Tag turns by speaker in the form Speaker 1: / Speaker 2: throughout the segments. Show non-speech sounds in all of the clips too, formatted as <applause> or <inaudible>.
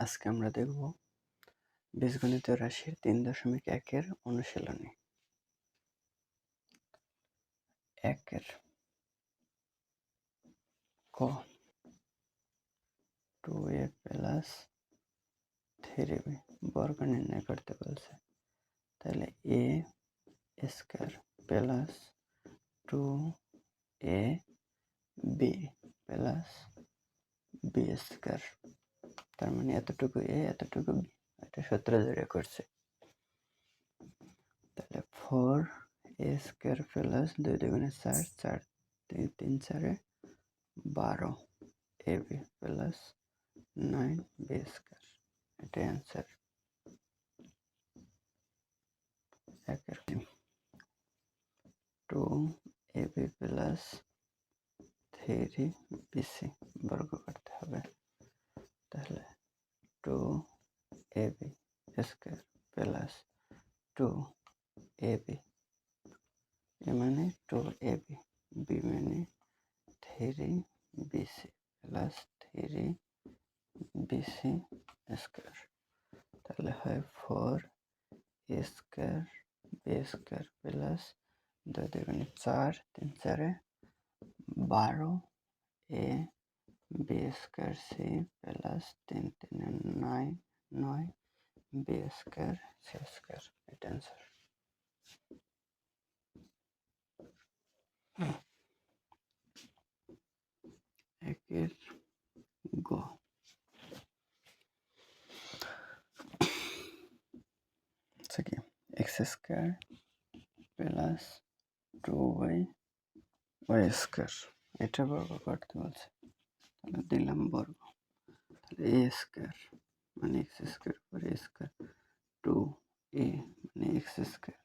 Speaker 1: আজকে আমরা দেখব বীজগণিত রাশির তিন দশমিক একের অনুশীলনী। একের ক two a plus three b বর্গ নির্ণয় করতে বলছে। তাহলে a square plus two a b plus b square তার মানে এতটুকু এ, এতটুকু বি, এটা সূত্র ধরে করছে। তাহলে ফোর এ স্কোয়ার প্লাস দুই দুগুণে চার চার তিন তিন চারে বারো a b plus nine b square এটা অ্যান্সার একের two a b plus three bc বর্গ করতে হবে। Two a b square plus two a b a মানে টু এ বি বি মানে three bc plus three bc square তাহলে হয় four a square b square plus দুই দুগুণে চার তিন চারে বারো a b square c plus তিন তিনে নয় নয় বি স্কোয়ার সি স্কোয়ার এটা অ্যান্সার একের গ আচ্ছা কি x square plus two y y square এটা বর্গ করতে বলছে তাহলে দিলাম বর্গ তাহলে এ স্কোয়ার মানে এক্স স্কোয়ার পর স্কোয়ার টু এ মানে x square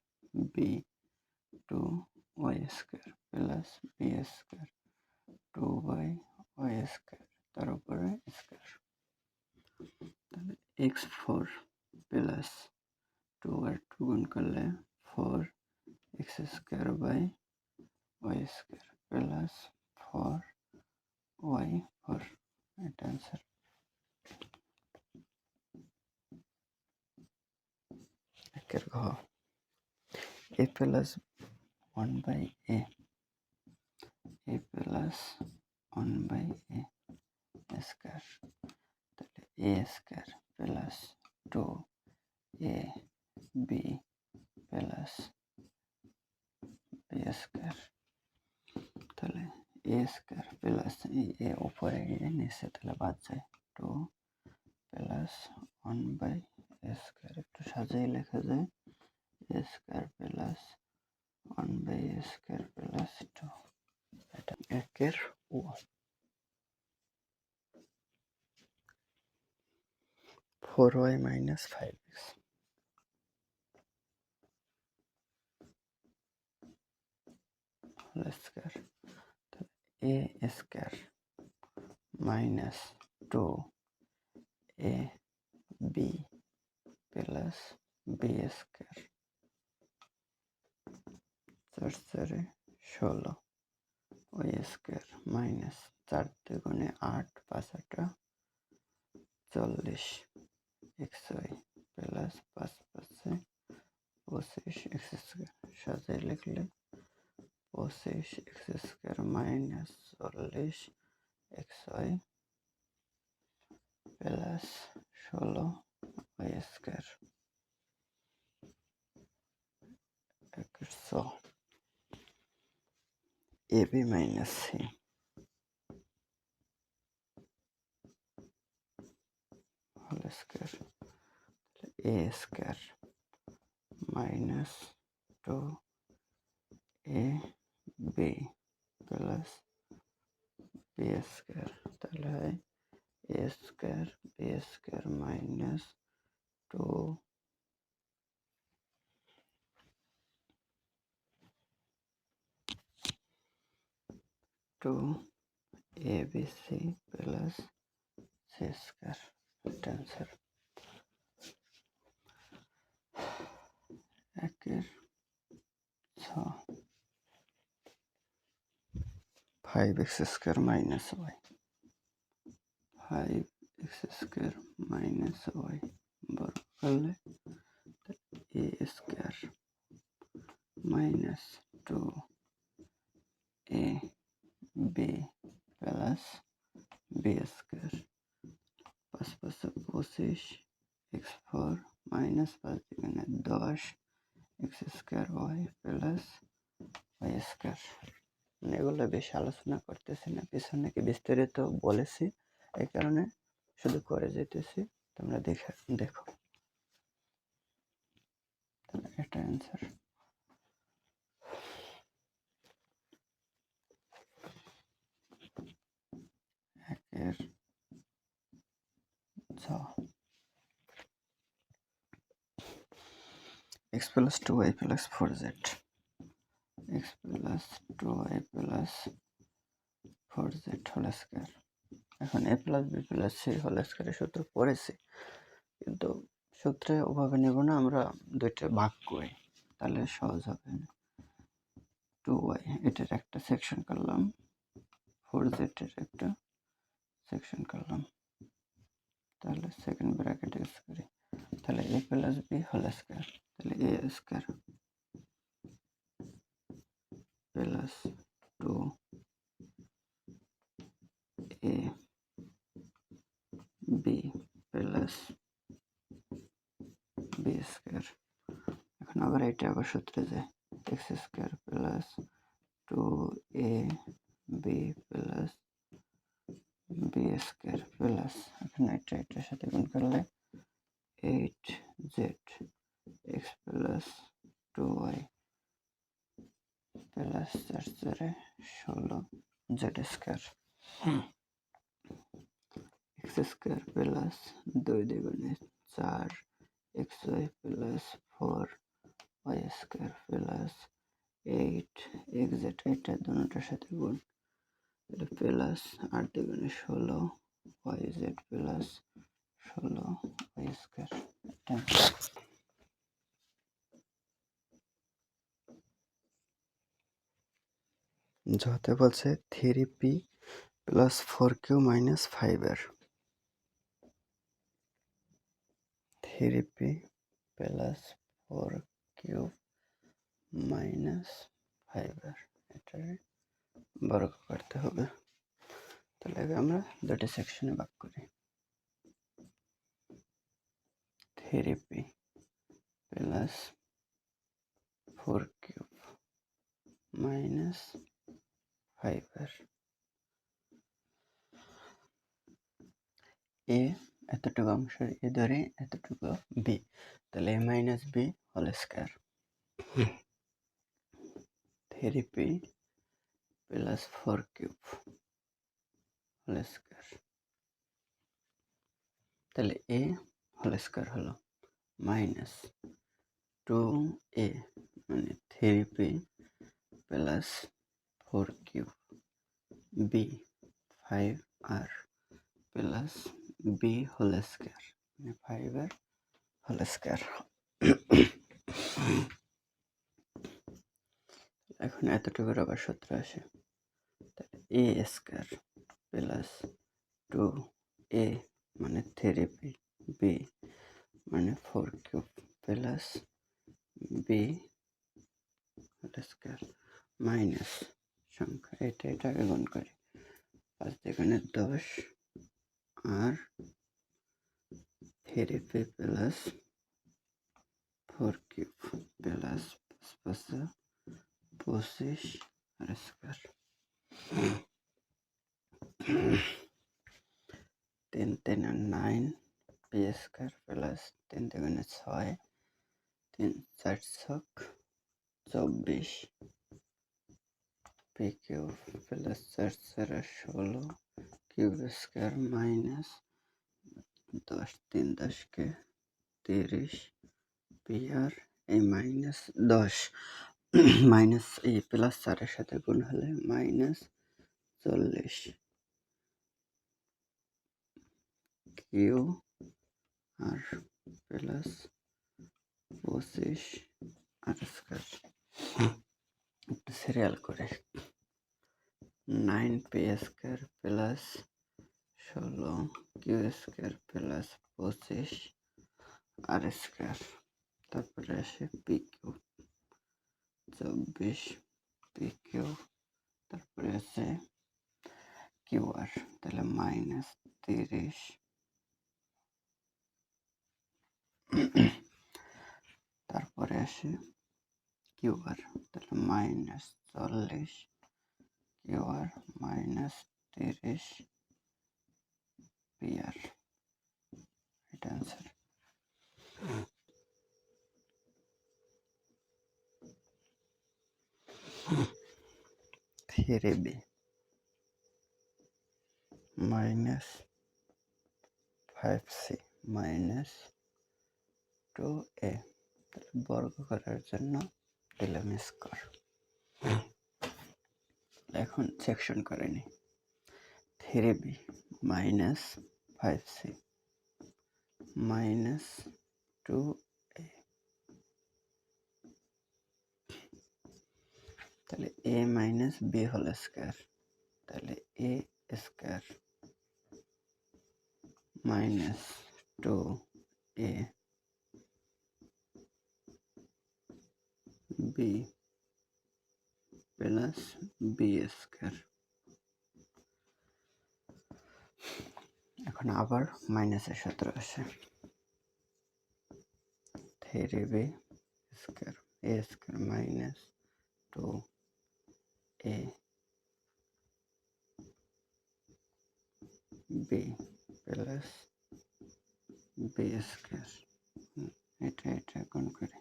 Speaker 1: b two y square plus b square two y y square তার উপরে স্কোয়ার তাহলে এক্স ফোর প্লাস টু আর টু গুণ করলে four x square by y square plus four y four এটা answer একের ঘ a plus one by a a plus one by a square তাহলে a square plus two a b plus b square তাহলে এ square plus এ উপরে গিয়ে নিচে তাহলে বাদ যায় two plus one by a square একটু সাজিয়ে লেখা যায় a square plus one by a square plus two এটা একের ও four y minus five x square a square minus two a b plus b square চারে ষোলো ওই স্কোয়ার মাইনাস চার দুগুণে আট পাঁচ আটা চল্লিশ। এক্স ওয়াই প্লাস পাঁচ পাঁচে পঁচিশ এক্স স্কোয়ার সাজাই লিখলে পঁচিশ এক্স স্কোয়ার মাইনাস চল্লিশ এক্স ওয়াই প্লাস ষোলো ওয়াই স্কোয়ার একশো a b minus c whole square a square minus two a b plus b square তাহলে হয় a square b square minus two two a b c plus c square এটা answer একের ছ five x square minus y five x square minus y বর্গ করলে a square minus two a b plus b square পাঁচ পাঁচশো পঁচিশ x four minus পাঁচ দুগুণে দশ x square y plus y square এগুলো বেশি আলোচনা করতেছি না। পিছনে কি বিস্তারিত বলেছি? এই কারণে শুধু করে যেতেছি। তোমরা দেখে, দেখো। এটা অ্যান্সার একের x plus two y plus four plus two y plus four z whole square এখন a plus b plus c whole স্কোয়ারের সূত্র পড়েছি, কিন্তু সূত্রে ওভাবে নেব না, আমরা দুইটা ভাগ করি, তাহলে সহজ হবে টু ওয়াই এটার একটা সেকশন করলাম ফোর জেডের একটা সেকশন করলাম, তাহলে সেকেন্ড ব্র্যাকেট ইউজ করি তাহলে a plus b whole square তাহলে a square plus 2a b plus b square এখন আবার এটা আবার সূত্রে যায় x square plus 2a b plus b square plus এখন এটা এটার সাথে গুণ করলে 8z x plus 2y পাঁচ চার চারে ষোলো z square x square plus দুই দুগুণে চার x y plus four y square plus eight x z এটা দুটার সাথে গুণ প্লাস আট দুগুণে ষোলো যাতে বলছে, three p plus four q minus five r three p plus four q minus five r এটার বর্গ করতে হবে। তাহলে আমরা দুটি সেকশনে ভাগ করি। Three p plus four cube minus five r a এতটুকু অংশের এ ধরে এতটুকু বি তাহলে a minus b whole square three p plus four cube whole square তাহলে এ হোল স্কোয়ার হলো মাইনাস টু এ মানে three p plus four cube b five r plus b whole square মানে five আর whole এখন এতটুকুর আবার সূত্র আসে। A square plus two a মানে থ্রি বি বি মানে four cube plus B square minus সংখ্যা এটা এটাকে গুণ করি পাঁচ এখানে দশ আর three P plus four cube plus পাঁচ পাঁচ পঁচিশ আর স্কোয়ার তিন তিন আর নাইন পি স্কোয়ার প্লাস তিন তিন ছয় তিন চার ছক চব্বিশ পি কিউব প্লাস চার চার ষোলো কিউব স্কোয়ার মাইনাস দশ, তিন দশকে তিরিশ পি আর এই মাইনাস দশ। মাইনাস এই প্লাস চারের সাথে গুণ হলে মাইনাস চল্লিশ। কিউ আর প্লাস পঁচিশ আর স্কোয়ার একটু সিরিয়াল করে। নাইন পি স্কোয়ার প্লাস ষোলো কিউ স্কোয়ার প্লাস পঁচিশ আর স্কোয়ার, তারপরে আসে পি কিউ, চব্বিশ পি তারপরে আছে কিউ আর, তাহলে মাইনাস তিরিশ। তারপরে আসে কিউ আর, তাহলে মাইনাস চল্লিশ। কিউ আর মাইনাস তিরিশ পি আর এটা answer three B minus five C minus two A বর্গ করার জন্য দিলাম স্কোয়ার এখন সেকশন করে নি। Three B minus five C minus two A তাহলে A minus B whole square তাহলে A square minus two A B plus B square এখন আবার মাইনাসের সূত্র আসে। Three B square A square minus two A B plus B square এটা এটা গুণ করি।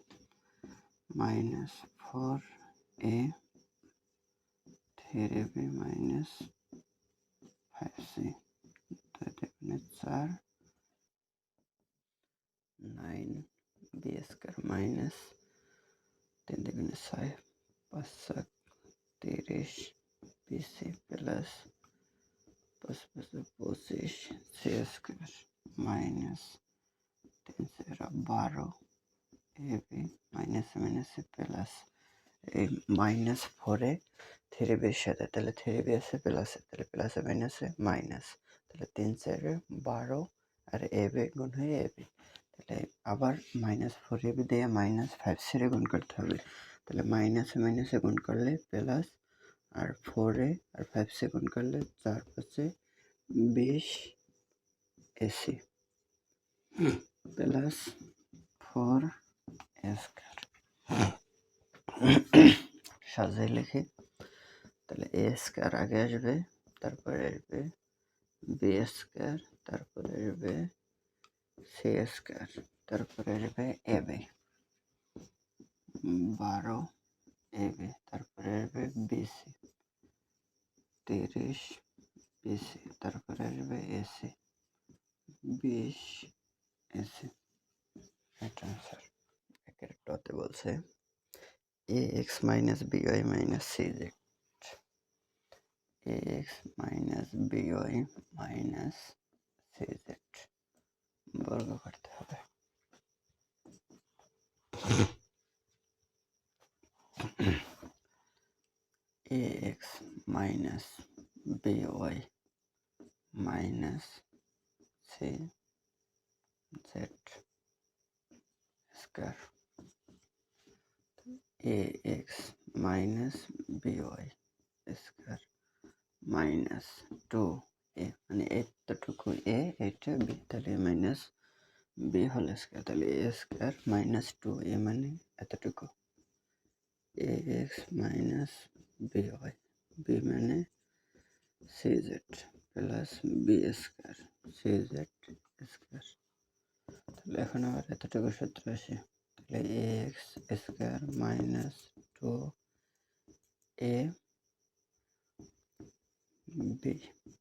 Speaker 1: Minus four A three B minus five C এখানে চার নাইন বি স্কোয়ার মাইনাস তিন দুগুণে ছয় পাঁচ সাত তিরিশ বিসি প্লাস পাঁচ পাঁচ পঁচিশ সি স্কোয়ার মাইনাস তিন চার বারো এ এই মাইনাস ফোরে থ্রি বির সাথে তাহলে থ্রি বি আছে প্লাসে তাহলে প্লাসে মাইনাসে মাইনাস তাহলে তিন চারে বারো আর এ বি গুণ হয়ে এ বি তাহলে আবার মাইনাস ফোর এ বি দিয়ে মাইনাস ফাইভ সিরে গুণ করতে হবে তাহলে মাইনাসে মাইনাসে গুণ করলে প্লাস আর ফোরে আর ফাইভ সি গুণ করলে চার পাঁচে বিশ এসি প্লাস ফোর স্কোয়ার সাজিয়ে লিখি। তাহলে এ স্কোয়ার আগে আসবে, তারপরে আসবে বি স্কোয়ার তারপরে আসবে সি স্কোয়ার তারপরে আসবে এ বি বারো এ বি তারপরে আসবে বিসি তিরিশ বিসি তারপরে আসবে এসি বিশ এসি এটা স্যার একের টতে বলছে। ax minus by minus cz ax minus by minus cz minus two A মানে এতটুকু এ, এটা বি, তাহলে মাইনাস বি হল স্কোয়ার, তাহলে A square minus two, A মানে এতটুকু। A X minus B Y, B মানে C Z plus B square C Z square. তাহলে এখন আবার এতটুকু সূত্র আসে, তাহলে A X square minus two A B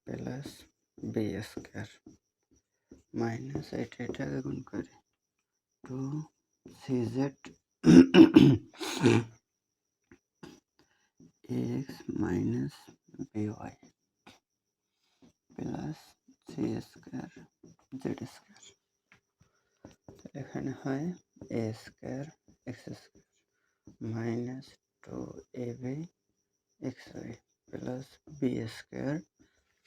Speaker 1: plus B square minus এটা এটাকে গুণ করে two C Z X minus B Y plus C square Z square এখানে হয় A square X square minus two A B X Y plus B square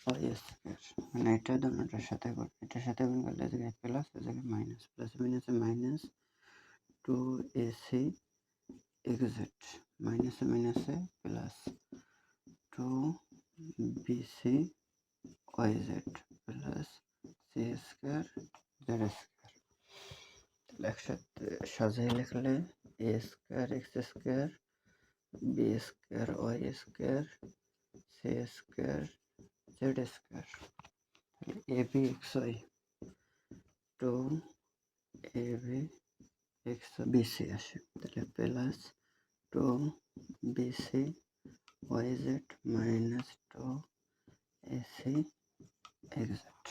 Speaker 1: Y square মানে এটা দুটোটার সাথে গুণ এটার সাথে গুণ করলে এই জায়গায় প্লাস এই জায়গায় মাইনাস প্লাস মাইনাসে মাইনাস টু এসি এক্সেট মাইনাসে মাইনাসে plus two B C Y Z plus C square Z square তাহলে একসাথে সাজিয়ে লিখলে A square X square B square Y square C square Z square A B X Y two A B X B C আসে। তাহলে plus two B C Y Z minus two A C exact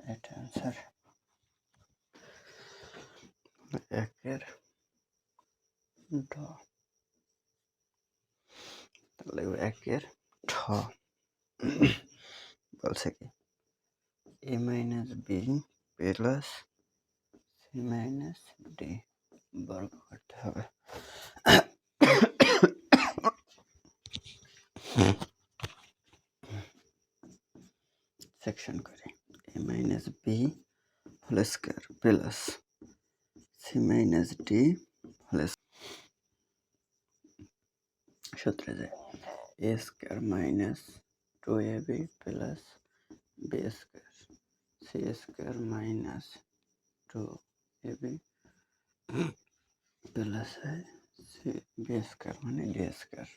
Speaker 1: এটা answer একের ঢ তাহলে একের ঠ। বলছে কি? A minus B plus C minus D বর্গ করতে হবে। সেকশন করে। A minus B whole square plus C minus D whole সূত্রে যায় A square minus two A B plus B square C square minus two A B plus C B square মানে D square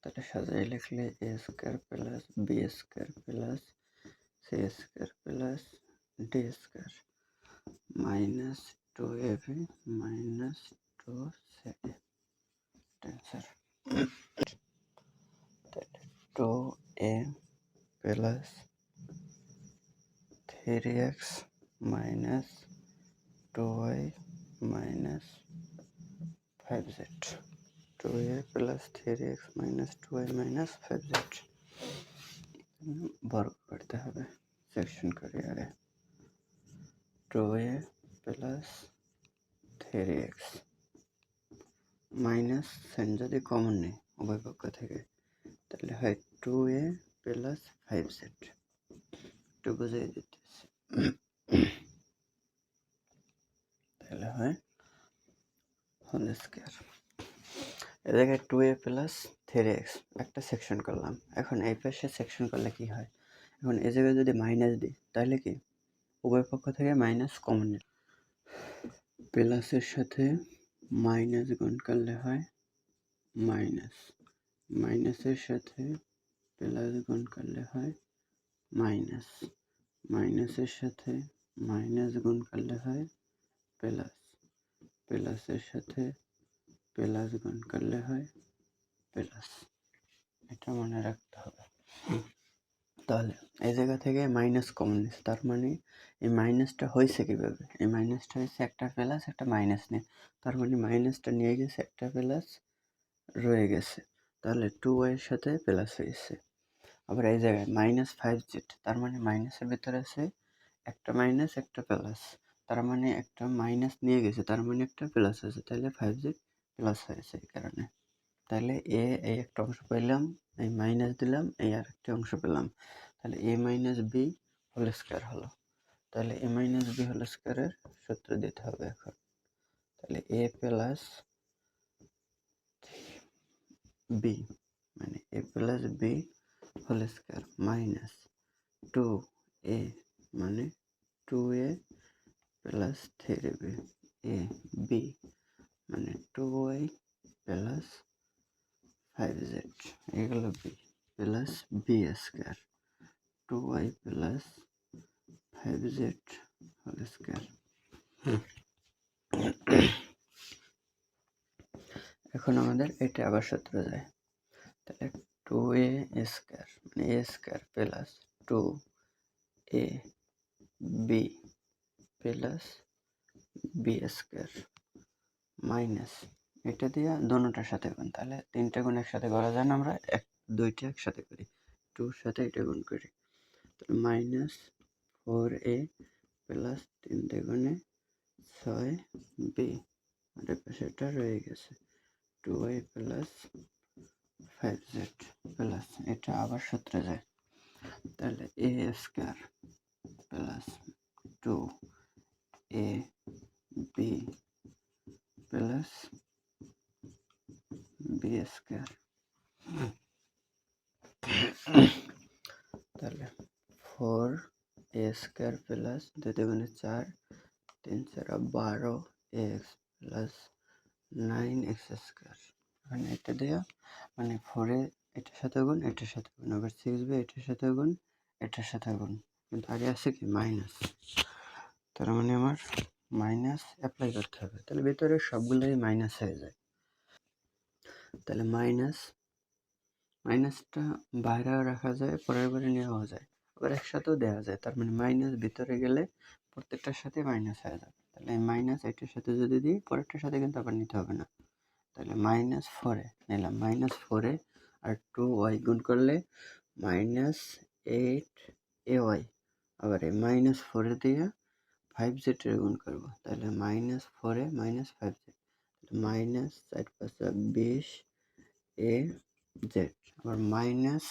Speaker 1: তাহলে সাজাই লিখলে A square plus B square plus C square plus D square minus two A B minus two C D টেন্সার two A plus three X minus two Y minus five Z two A plus three X minus two Y minus five Z বর্গ করতে হবে section করে আগে two A plus three X minus sign যদি common নেই উভয় পক্ষ থেকে, তাহলে হয় two A plus five Z একটু বুঝিয়ে দিতেছি। তাহলে হয় হোল স্কোয়ার এ জায়গায় two A plus three X একটা সেকশন করলাম। এখন এই পাশে সেকশন করলে কি হয়? এখন এই জায়গায় যদি মাইনাস দিই, তাহলে কি? উভয় পক্ষ থেকে মাইনাস কমন নিল প্লাসের সাথে মাইনাস গুণ করলে হয় মাইনাস। মাইনাসের সাথে প্লাস গুণ করলে হয় মাইনাস। মাইনাসের সাথে মাইনাস গুণ করলে হয় প্লাস। প্লাসের সাথে প্লাস গুণ করলে হয় প্লাস। এটা মনে রাখতে হবে। তাহলে, এই জায়গা থেকে মাইনাস কমন নিচ্ছে। তার মানে এই মাইনাসটা হয়েছে কীভাবে? এই মাইনাসটা হয়েছে একটা প্লাস একটা মাইনাস নিয়ে। তার মানে মাইনাসটা নিয়ে গেছে, একটা প্লাস রয়ে গেছে। তাহলে টু এর সাথে প্লাস হয়েছে। আবার এই জায়গায় মাইনাস ফাইভ জেড তার মানে মাইনাসের ভিতরে আছে একটা মাইনাস একটা প্লাস তার মানে একটা মাইনাস নিয়ে গেছে, তার মানে একটা প্লাস আছে তাহলে ফাইভ জেড প্লাস হয়েছে এই কারণে। তাহলে এ, এই একটা অংশ পেলাম এই মাইনাস দিলাম, এই আর একটা অংশ পেলাম। তাহলে A minus B whole square হলো। তাহলে এ মাইনাস বি হোল স্কোয়ারের সূত্র দিতে হবে এখন। তাহলে এ প্লাস বি মানে A plus B whole square minus two A মানে two A plus three B A B মানে two Y plus five Z এগুলো B plus B square two Y plus five Z whole square এখন আমাদের এটা আবার সূত্র যায়। তাহলে টু এ স্কোয়ার মানে A square plus two A B plus B square minus এটা দিয়ে দোনোটার সাথে গুণ। তাহলে তিনটে গুণ একসাথে করা যায় না আমরা, এক, দুইটা একসাথে করি। টুর সাথে এটা গুণ করি। তাহলে মাইনাস ফোর এ প্লাস তিনটে গুণে ছয় বি আর পাশেটা রয়ে গেছে। Two Y plus five Z plus এটা আবার সূত্রে যায়। তাহলে A square plus two A B plus B তাহলে ফোর এ স্কোয়ার প্লাস দুই দুগুণে চার, তিন চার বারো X plus nine X square মানে এটা দেওয়া মানে ফোরে এটার সাথে গুণ, এটার সাথে গুণ। আবার সিক্স বি এটার সাথে গুণ, এটার সাথে গুণ। কিন্তু আগে আছে কি? মাইনাস তার মানে আমার মাইনাস অ্যাপ্লাই করতে হবে। তাহলে ভেতরে সবগুলোই মাইনাস হয়ে যায়। তাহলে মাইনাস মাইনাসটা বাইরেও রাখা যায়, পরের বারে নেওয়া যায়। আবার একসাথেও দেওয়া যায়, তার মানে মাইনাস ভিতরে গেলে প্রত্যেকটার সাথে মাইনাস হয়ে যাবে। তাহলে মাইনাস এটার সাথে যদি দিই, পরেরটার সাথে কিন্তু আবার নিতে হবে না। তাহলে মাইনাস ফোরে নিলাম। মাইনাস ফোরে আর টু ওয়াই গুণ করলে মাইনাস এইট এ ওয়াই আবার এই মাইনাস ফোরে দিয়ে ফাইভ জেডের গুণ করব। তাহলে মাইনাস ফোরে মাইনাস ফাইভ মাইনাস চার পাঁচটা বিশ এ জেড। আবার মাইনাস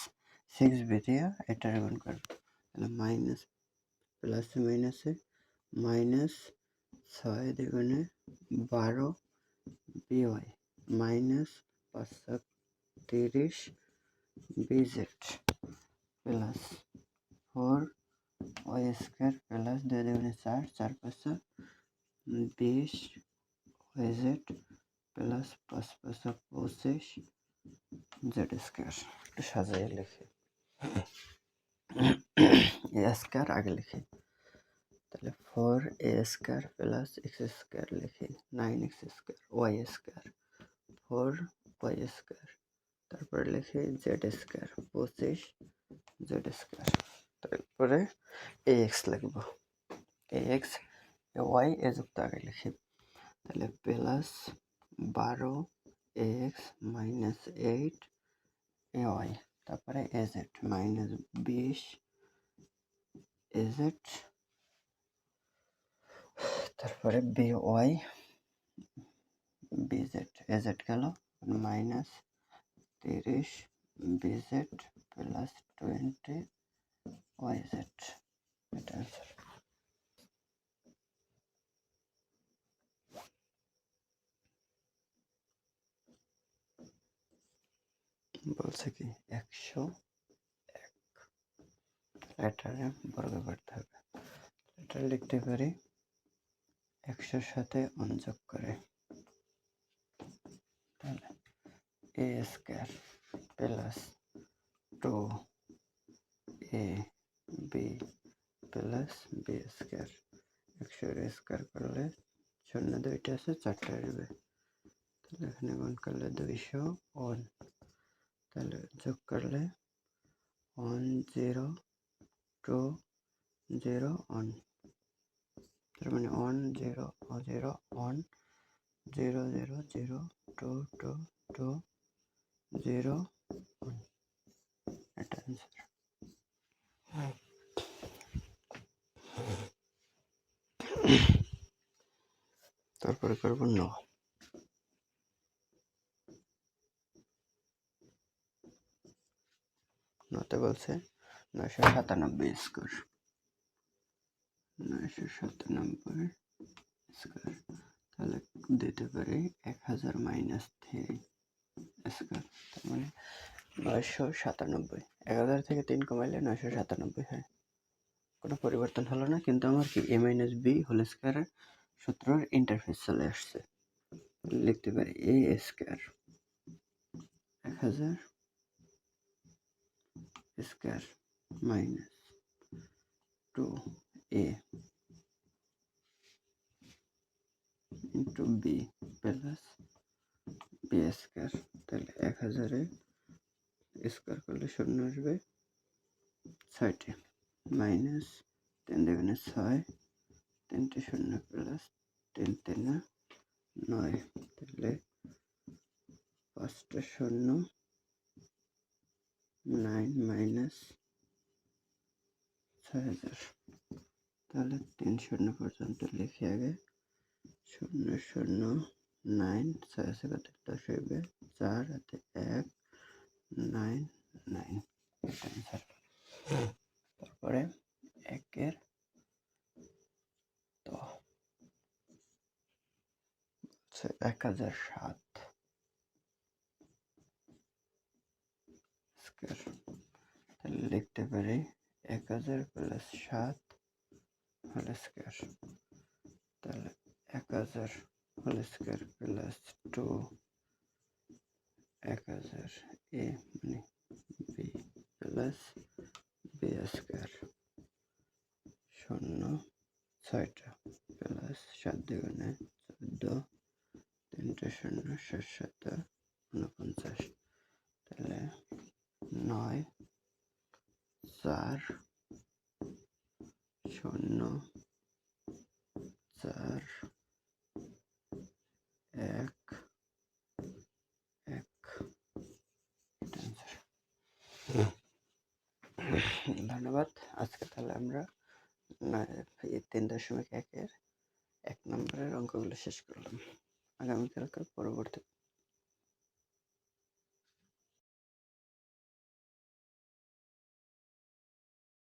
Speaker 1: সিক্স বি দিয়ে এটার গুণ করব তাহলে মাইনাস প্লাসে মাইনাসে মাইনাস ছয় দ্বিগুণে বারো বিওয়াই মাইনাস পাঁচশো তিরিশ B Z plus four Y square plus দুই দুগুণে চার চার পাঁচশো বিশ ওয়াই জেড প্লাস পাঁচ পাঁচশো পঁচিশ জেড স্কোয়ার একটু সাজাইয়ে লিখি। <coughs> এ স্কোয়ার আগে লিখি। তাহলে four A square plus X square লিখি। Nine X square Y square four Y square তারপরে লিখি জেড স্কোয়ার পঁচিশ জেড স্কোয়ার তারপরে এ এক্স লিখব। এ এক্স এ ওয়াই এ যুক্ত আগে লিখি। তাহলে প্লাস বারো X minus eight A Y, তারপরে এ জেড মাইনাস বিশ এ জেড তারপরে B Y, B Z, A Z গেল, মাইনাস তিরিশ B Z plus twenty Y Z এটা অ্যান্সার বলছে কি, একশো এক লেটারে বর্গ করতে হবে। লেটার লিখতে পারি একশোর সাথে অনযোগ করে। তাহলে A square plus two A B plus B square একশোর স্কোয়ার করলে শূন্য দুইটা আছে, চারটে আসবে। তাহলে এখানে গুণ করলে দুইশো ওয়ান। তাহলে যোগ করলে one zero two zero one তার মানে one zero zero one zero zero zero two two two zero one এটা অ্যান্সার তারপরে করব ন নতে বলছে? নয়শো সাতানব্বই স্কোর নয়শো সাতানব্বই স্কোয়ার তাহলে দিতে পারি এক হাজার মাইনাস থ্রি স্কোয়ার তার মানে নয়শো সাতানব্বই। এক হাজার থেকে তিন কমাইলে নয়শো সাতানব্বই হয়। কোনো পরিবর্তন হলো না, কিন্তু আমার কি এ মাইনাস বি হোল স্কোয়ারের সূত্রের ইন্টারফেস চলে আসছে। লিখতে পারি এ স্কোয়ার এক হাজার square minus two A into B plus B square তাহলে এক হাজারে স্কোয়ার করলে শূন্য আসবে ছয়টি। মাইনাস তিন দুগুণে ছয়, তিনটে শূন্য প্লাস তিন তিনে নয়। তাহলে পাঁচটা শূন্য নাইন মাইনাস ছয় হাজার তাহলে তিন শূন্য পর্যন্ত লিখে আগে শূন্য শূন্য নাইন ছয় আছে কত? দশ হইবে। চার হাতে এক নাইন নাইন তারপরে একের ত এক হাজার সাত। স্কোয়ার তাহলে লিখতে পারি এক হাজার প্লাস সাত হোল স্কোয়ার তাহলে এক হাজার হোল স্কোয়ার প্লাস টু এক হাজার এ মানে বি প্লাস বি স্কোয়ার শূন্য ছয়টা প্লাস সাত দুগুণে চোদ্দ, তিনটে শূন্য সাত সাত উনপঞ্চাশ তাহলে নয় চার শূন্য চার এক এক এটা answer। ধন্যবাদ। আজকে তাহলে আমরা তিন দশমিক একের এক নম্বরের অঙ্কগুলো শেষ করলাম। আগামীকালকার পরবর্তী